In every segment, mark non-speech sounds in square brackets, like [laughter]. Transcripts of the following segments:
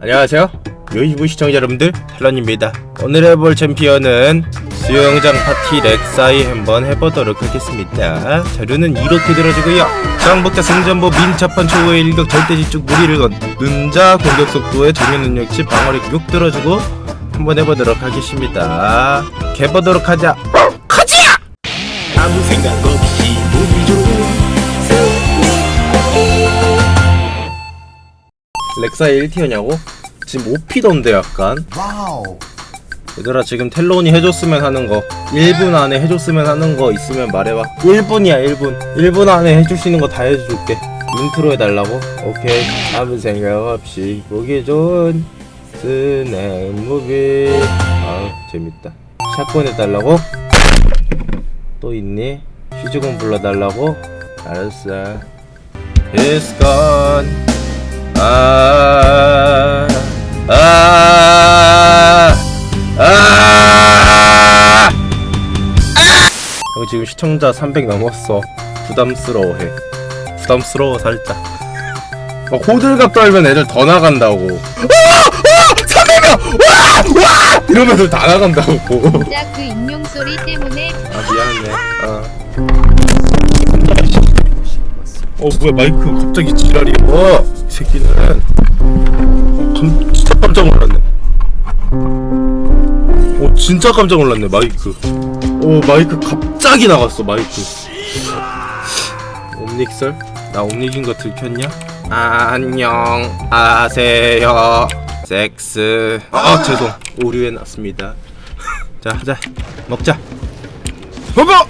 안녕하세요. 요이브 시청자 여러분들, 텔런입니다. 오늘 해볼 챔피언은 수영장 파티 렉사이 한번 해보도록 하겠습니다. 자료는 이렇게 들어지고요. 쌍복자 승전보 민첩한 초보의 일격 절대지축 무리를 걷는 자 공격 속도에 정면 능력치 방어력 6 들어주고 한번 해보도록 하겠습니다. 개보도록 하자. 가자! 아무 생각 없이 렉사이 1티어냐고? 지금 5피던데 약간 와우. 얘들아 지금 텔론이 해줬으면 하는 거 1분 안에 해줬으면 하는 거 있으면 말해봐 1분이야 1분 1분 안에 해줄 수 있는 거 다 해줄게 인트로 해달라고? 오케이 아무 생각 없이 보기 좋은 스낵 무비 아 재밌다 샷건 해달라고? 또 있니? 휴지건 불러달라고? 알았어 It's gone 아, 아, 아, 형 지금 시청자 300 넘었어. 부담스러워해. 부담스러워 살짝. 막 호들갑 떨면 애들 더 나간다고. 아! 아! 300명! 와! 와! 이러면서 다 나간다고. 진짜 그 익명 소리 때문에 아 미안해. 어. 어 뭐야 마이크 갑자기 지랄이야. 어, 이 새끼는. 감, 진짜 깜짝 놀랐네. 어 진짜 깜짝 놀랐네 마이크. 어 마이크 갑자기 나갔어 마이크. 옴닉설? 나 옴닉인 거 들켰냐? 안녕 하세요. 섹스. 아 죄송 오류해 놨습니다. [laughs] 자 하자 먹자. 먹어!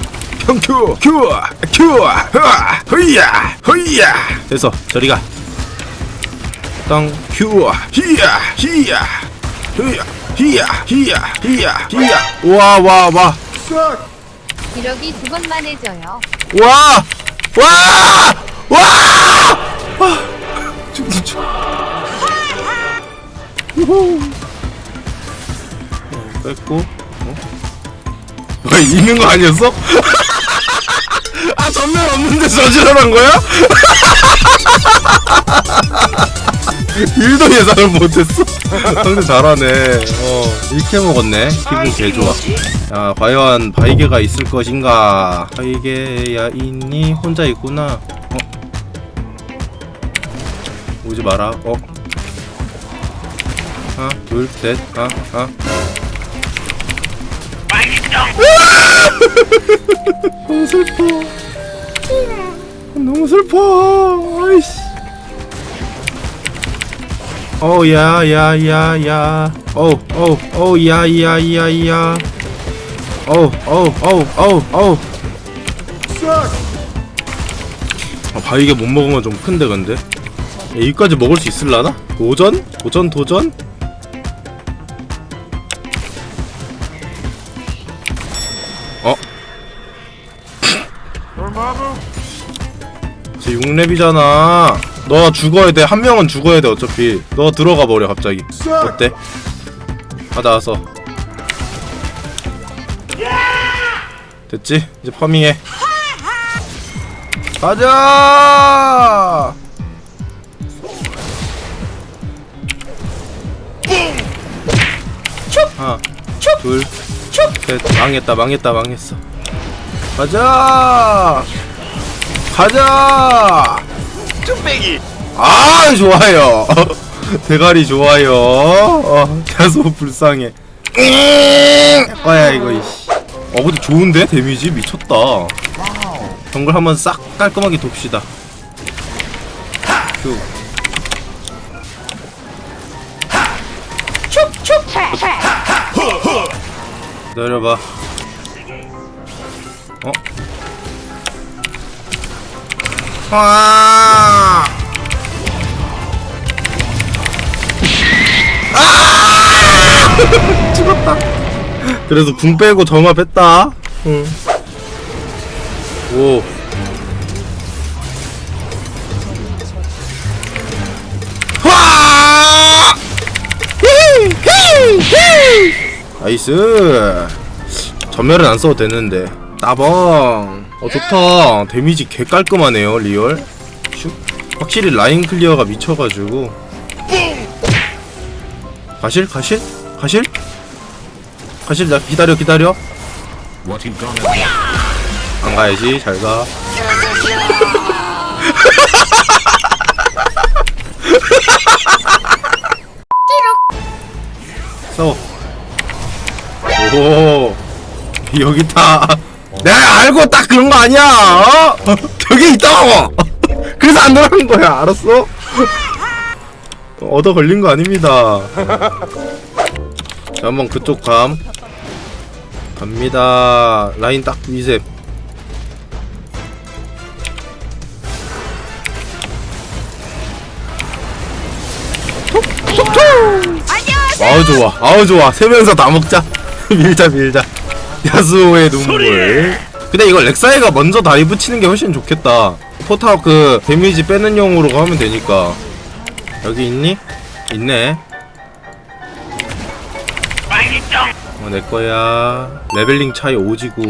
평큐! 큐! 큐! 흐아! 흐이야! 흐이야! 됐어 저리 가. 땅 큐! 히야! 히야! 히야! 히야! 히야! 히야! 와! 와! 와! 기러기 두 번만 해줘요. 와! 와! 와! 와! 죽는 줄. 우후. 어, 뺐고. 어? 뭐 있는 거 아니었어? 아 전면 없는데 저지랄한 거야? 일도 예상을 못했어. 상대 잘하네. 어 이렇게 먹었네. 기분 개 좋아. 야 과연 바이게가 있을 것인가? 바이게야 있니? 혼자 있구나. 어? 오지 마라. 어? 하나, 둘, 셋, 하나, 하나. [laughs] 너무 슬퍼. 너무 슬퍼. 아이씨. 어, 야, 야, 야, 야. 어, 어, 어, 야, 야, 야, 야. 어, 어, 어, 어, 어. 아, 바위게 못 먹으면 좀 큰데 근데. 야, 여기까지 먹을 수 있을라나? 도전? 도전 도전? 어? 쟤 6렙이잖아 너 죽어야 돼 한 명은 죽어야 돼 어차피. 너 들어가 버려 갑자기. 어때? 아 나왔어. 됐지? 이제 파밍해. 가자! 하나 둘 셋. 망했다 망했다 망했어. 가자! 가자 쭈빼기. 아 좋아요. [laughs] 대가리 좋아요. 어, 자소 불쌍해. 아야 이거 이씨. 어 근데 좋은데? 데미지? 미쳤다. 정글 한번 싹 깔끔하게 돕시다. 큐. 내려봐. 어? 아! 아! [laughs] 죽었다. 그래서 궁 빼고 점화 뺐다. 응. 오. 와! 히히! 히히! 히히! 나이스. 전멸은 안 써도 되는데. 따봉. 어 좋다. 데미지 개 깔끔하네요 리얼. 슉. 확실히 라인 클리어가 미쳐가지고. 가실 가실 가실 가실 나 기다려 기다려? 안 가야지 잘가 싸워 [laughs] 오 여기 있다 내가 알고 딱 그런 거 아니야 어? [laughs] 저기 있다고! [laughs] 그래서 안 들어간 거야 알았어? [laughs] 얻어 걸린 거 아닙니다. 자 한번 그쪽 감. 갑니다. 라인 딱 위셉. 아우 좋아. 아우 좋아. 세면서 다 먹자. 밀자 밀자 야수의 눈물. 근데 이거 렉사이가 먼저 다리 붙이는 게 훨씬 좋겠다. 포탑 그 데미지 빼는 용으로 하면 되니까. 여기 있니? 있네. 어, 내 거야. 레벨링 차이 오지고.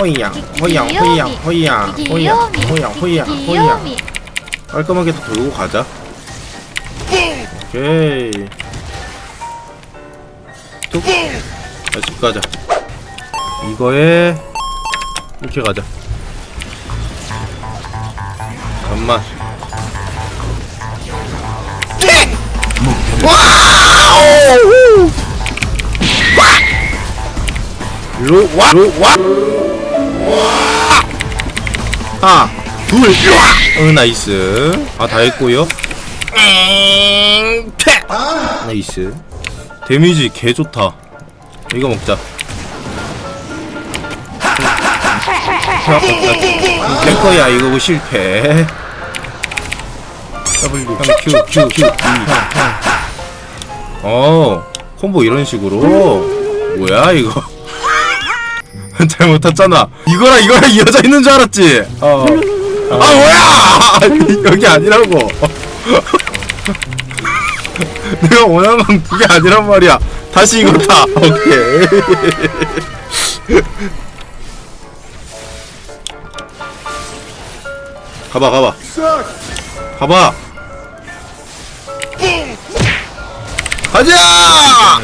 호이야 호이야 호이야 호이야 호이야 호이야 호이야 호이야 깔끔하게 더 돌고 가자. 오케이. 툭 다시 가자. 이거에 이렇게 가자. 잠만. 일로 와! 일로 와! 하나 둘 일로 와! 응 나이스. 아다 했고요! 나이스. 데미지 개 좋다 이거 먹자. 내 거야 이거 실패. W. 형 Q Q Q. E 어 콤보 이런 식으로? 뭐야 이거? [laughs] 잘못했잖아. 이거랑 이거랑 이어져 있는 줄 알았지? 어. 아 뭐야! [laughs] 여기 아니라고. [laughs] 내가 원하는 건 그게 아니란 말이야 다시 이거 다. [laughs] 오케이. 가봐 가봐. 가봐. 가자!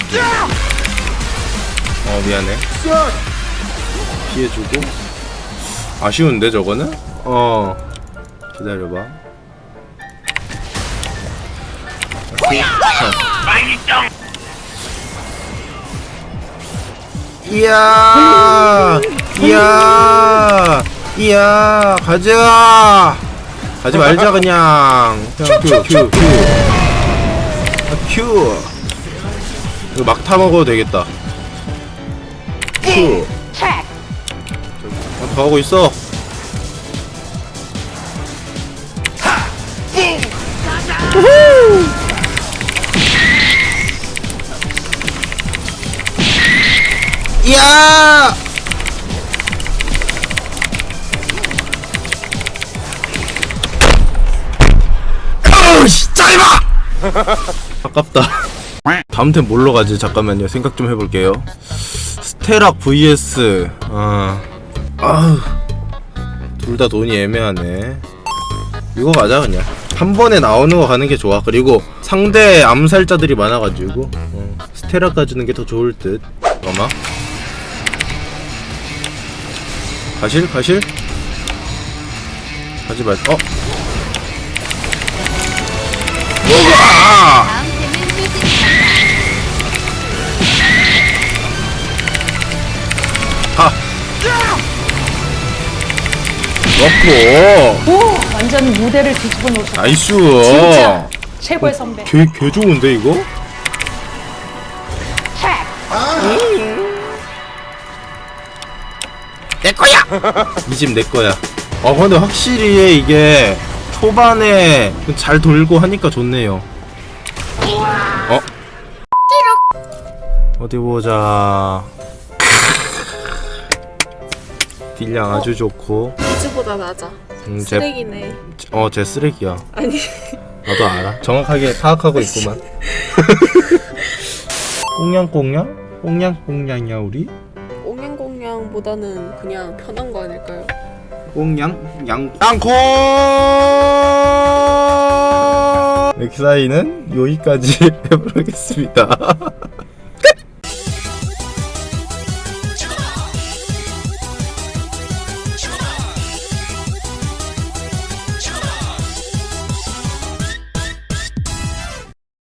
어 미안해. 피해주고. 아쉬운데 저거는? 어. 기다려봐. 이 야 이야 이야 가자. 가지 말자 그냥. 큐큐큐 큐 이거 막 타 먹어도 되겠다. 큐. 어, 더 하고 있어 이야! 아우씨 짜이마 아깝다. 다음 템 뭘로 가지? 잠깐만요. 생각 좀 해볼게요. 스테락 vs 아. 아우 둘 다 돈이 애매하네. 이거 가자 그냥. 한 번에 나오는 거 가는 게 좋아. 그리고 상대 암살자들이 많아가지고. 어, 스테락 가지는 게 더 좋을 듯. 아마 가실? 가실? 가지 말 어? 뭐가? 하 넣고 오 완전 무대를 뒤집어 놓으셨다. 나이스. 진짜 최고의 선배. 개, 개 좋은데 이거? 이 집 내 거야. 어, 근데 확실히 이게 초반에 잘 돌고 하니까 좋네요. 어? 어디 보자. 딜량 아주 좋고. 이즈보다 낮아. 음, 제, 쓰레기네. 어, 제 쓰레기야. 아니 나도 알아. 정확하게 파악하고 있구만. [laughs] 꽁냥꽁냥? 꽁냥꽁냥이야 우리? 옹양공양보다는 그냥 편한 거 아닐까요? 꽁냥 양 땅콩 맥사이는 여기까지 [laughs] 해보겠습니다 [laughs]